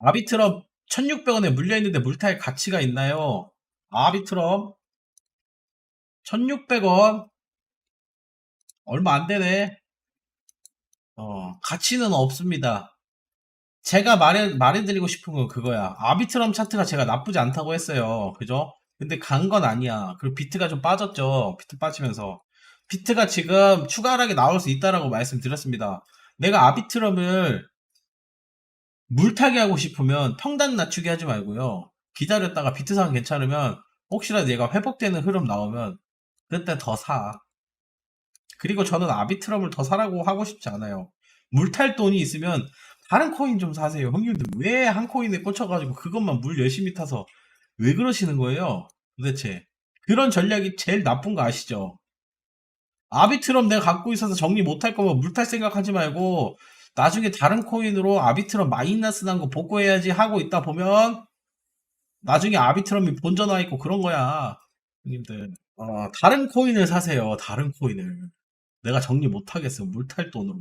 아비트럼 1600원에 물려있는데 물타의 가치가 있나요? 아비트럼 1600원 얼마 안 되네. 어, 가치는 없습니다. 제가 말해, 말해드리고 싶은 건 그거야. 아비트럼 차트가 제가 나쁘지 않다고 했어요. 그죠? 근데 간 건 아니야. 그리고 비트가 좀 빠졌죠. 비트 빠지면서. 비트가 지금 추가 하락이 나올 수 있다라고 말씀드렸습니다. 내가 아비트럼을 물타기 하고 싶으면 평단 낮추기 하지 말고요. 기다렸다가 비트 상황 괜찮으면 혹시라도 얘가 회복되는 흐름 나오면 그때 더 사. 그리고 저는 아비트럼을 더 사라고 하고 싶지 않아요. 물탈 돈이 있으면 다른 코인 좀 사세요. 형님들 왜 한 코인에 꽂혀가지고 그것만 물 열심히 타서 왜 그러시는 거예요? 도대체. 그런 전략이 제일 나쁜 거 아시죠? 아비트럼 내가 갖고 있어서 정리 못할 거면 물탈 생각하지 말고 나중에 다른 코인으로 아비트럼 마이너스 난 거 복구해야지 하고 있다 보면 나중에 아비트럼이 본전 와 있고 그런 거야. 형님들. 어, 다른 코인을 사세요. 다른 코인을. 내가 정리 못 하겠어. 물탈 돈으로.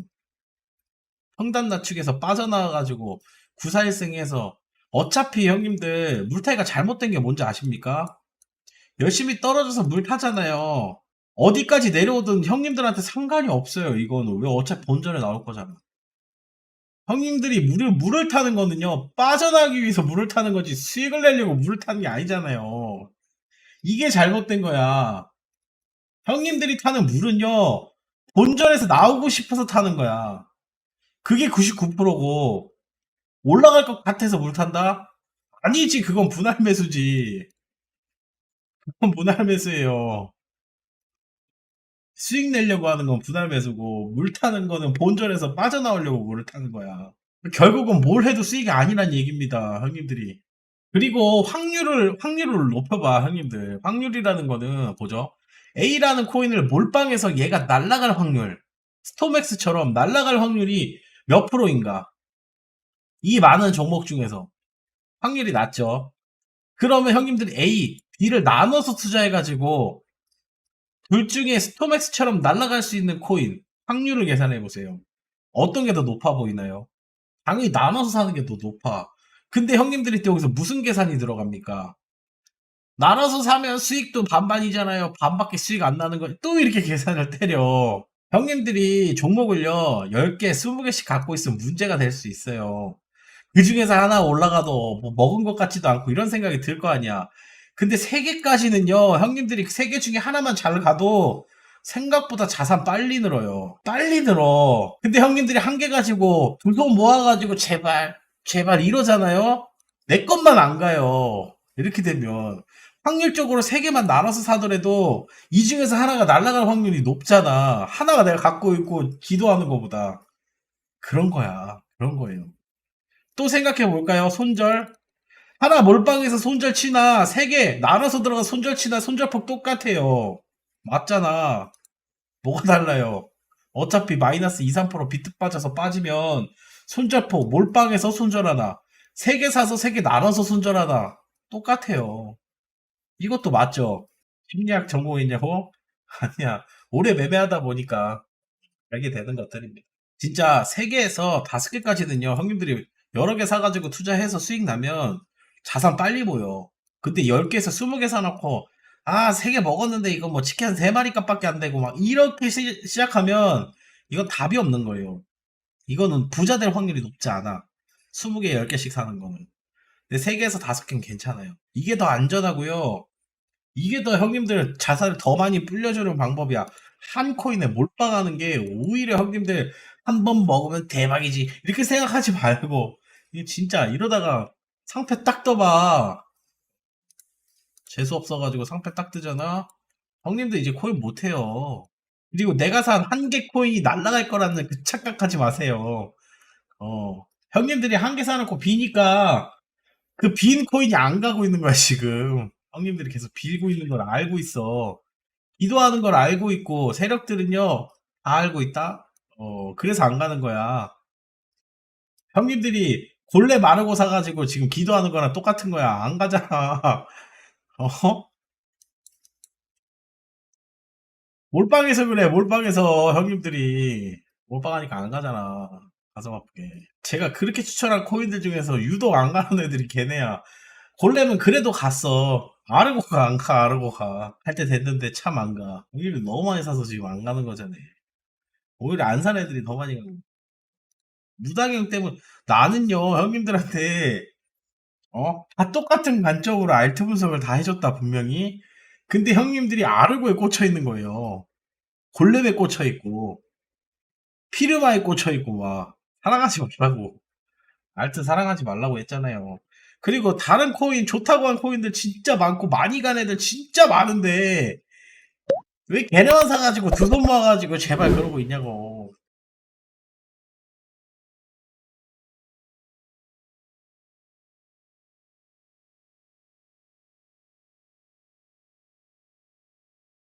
평단 낮추기에서 빠져나와가지고 구사일승에서 어차피 형님들 물타기가 잘못된 게 뭔지 아십니까? 열심히 떨어져서 물 타잖아요. 어디까지 내려오든 형님들한테 상관이 없어요. 이거는 왜 어차피 본전에 나올 거잖아. 형님들이 물을 물을 타는 거는요 빠져나가기 위해서 물을 타는 거지 수익을 내려고 물을 타는 게 아니잖아요. 이게 잘못된 거야. 형님들이 타는 물은요 본전에서 나오고 싶어서 타는 거야. 그게 99%고 올라갈 것 같아서 물 탄다? 아니지 그건 분할 매수지. 그건 분할 매수예요. 수익 내려고 하는 건 매수고 물 타는 거는 본전에서 빠져나오려고 물을 타는 거야. 결국은 뭘 해도 수익이 아니란 얘기입니다, 형님들이. 그리고 확률을 확률을 높여봐, 형님들. 확률이라는 거는 보죠. A라는 코인을 몰빵해서 얘가 날아갈 확률, 스토맥스처럼 날아갈 확률이 몇 프로인가? 이 많은 종목 중에서 확률이 낮죠. 그러면 형님들이 A, B를 나눠서 투자해가지고 둘 중에 스토맥스처럼 날아갈 수 있는 코인 확률을 계산해 보세요. 어떤 게 더 높아 보이나요? 당연히 나눠서 사는 게 더 높아. 근데 형님들이 또 여기서 무슨 계산이 들어갑니까? 나눠서 사면 수익도 반반이잖아요. 반밖에 수익 안 나는 거. 또 이렇게 계산을 때려. 형님들이 종목을요, 10개, 20개씩 갖고 있으면 문제가 될 수 있어요. 그 중에서 하나 올라가도 뭐 먹은 것 같지도 않고 이런 생각이 들 거 아니야. 근데 3개까지는요, 형님들이 3개 중에 하나만 잘 가도 생각보다 자산 빨리 늘어요. 빨리 늘어. 근데 형님들이 한 개 가지고 두 손 모아가지고 제발, 제발 이러잖아요? 내 것만 안 가요. 이렇게 되면. 확률적으로 세 개만 나눠서 사더라도 이 중에서 하나가 날아갈 확률이 높잖아. 하나가 내가 갖고 있고 기도하는 것보다. 그런 거야. 그런 거예요. 또 생각해 볼까요? 손절. 하나 몰빵해서 손절 치나 세 개 나눠서 들어가 손절 치나 손절폭 똑같아요. 맞잖아. 뭐가 달라요? 어차피 마이너스 2, 3% 비트 빠져서 빠지면 손절폭 몰빵해서 손절하나 세 개 사서 세 개 나눠서 손절하나 똑같아요. 이것도 맞죠? 심리학 전공이냐고? 아니야. 오래 매매하다 보니까 알게 되는 것들입니다. 진짜 3개에서 5개까지는요, 형님들이 여러 개 사가지고 투자해서 수익 나면 자산 빨리 보여. 근데 10개에서 20개 사놓고, 아, 3개 먹었는데 이거 뭐 치킨 한 3마리 값밖에 안 되고 막 이렇게 시, 시작하면 이건 답이 없는 거예요. 이거는 부자 될 확률이 높지 않아. 20개, 10개씩 사는 거는. 근데 3개에서 5개는 괜찮아요. 이게 더 안전하고요. 이게 더 형님들 자산을 더 많이 불려주는 방법이야. 한 코인에 몰빵하는 게 오히려 형님들 한 번 먹으면 대박이지. 이렇게 생각하지 말고. 이게 진짜 이러다가 상패 딱 떠봐. 재수 없어가지고 상패 딱 뜨잖아? 형님들 이제 코인 못해요. 그리고 내가 산 한 개 코인이 날아갈 거라는 그 착각하지 마세요. 어. 형님들이 한 개 사놓고 비니까 그 빈 코인이 안 가고 있는 거야, 지금. 형님들이 계속 빌고 있는 걸 알고 있어. 기도하는 걸 알고 있고, 세력들은요, 다 알고 있다? 어, 그래서 안 가는 거야. 형님들이 골래 마르고 사가지고 지금 기도하는 거랑 똑같은 거야. 안 가잖아. 어? 몰빵해서 그래, 몰빵해서 형님들이. 몰빵하니까 안 가잖아. 가슴 아프게. 제가 그렇게 추천한 코인들 중에서 유독 안 가는 애들이 걔네야. 골렘은 그래도 갔어. 아르고 가, 안 가, 아르고 가. 할 때 됐는데 참 안 가. 오히려 너무 많이 사서 지금 안 가는 거잖아. 오히려 안 산 애들이 더 많이 가. 무당형 때문에, 나는요, 형님들한테, 어? 다 똑같은 관점으로 알트 분석을 다 해줬다, 분명히. 근데 형님들이 아르고에 꽂혀 있는 거예요. 골렘에 꽂혀 있고, 피르마에 꽂혀 있고, 막, 사랑하지 말라고. 알트 사랑하지 말라고 했잖아요. 그리고 다른 코인, 좋다고 한 코인들 진짜 많고, 많이 간 애들 진짜 많은데, 왜 걔네만 사가지고 두 손 모아가지고 제발 그러고 있냐고.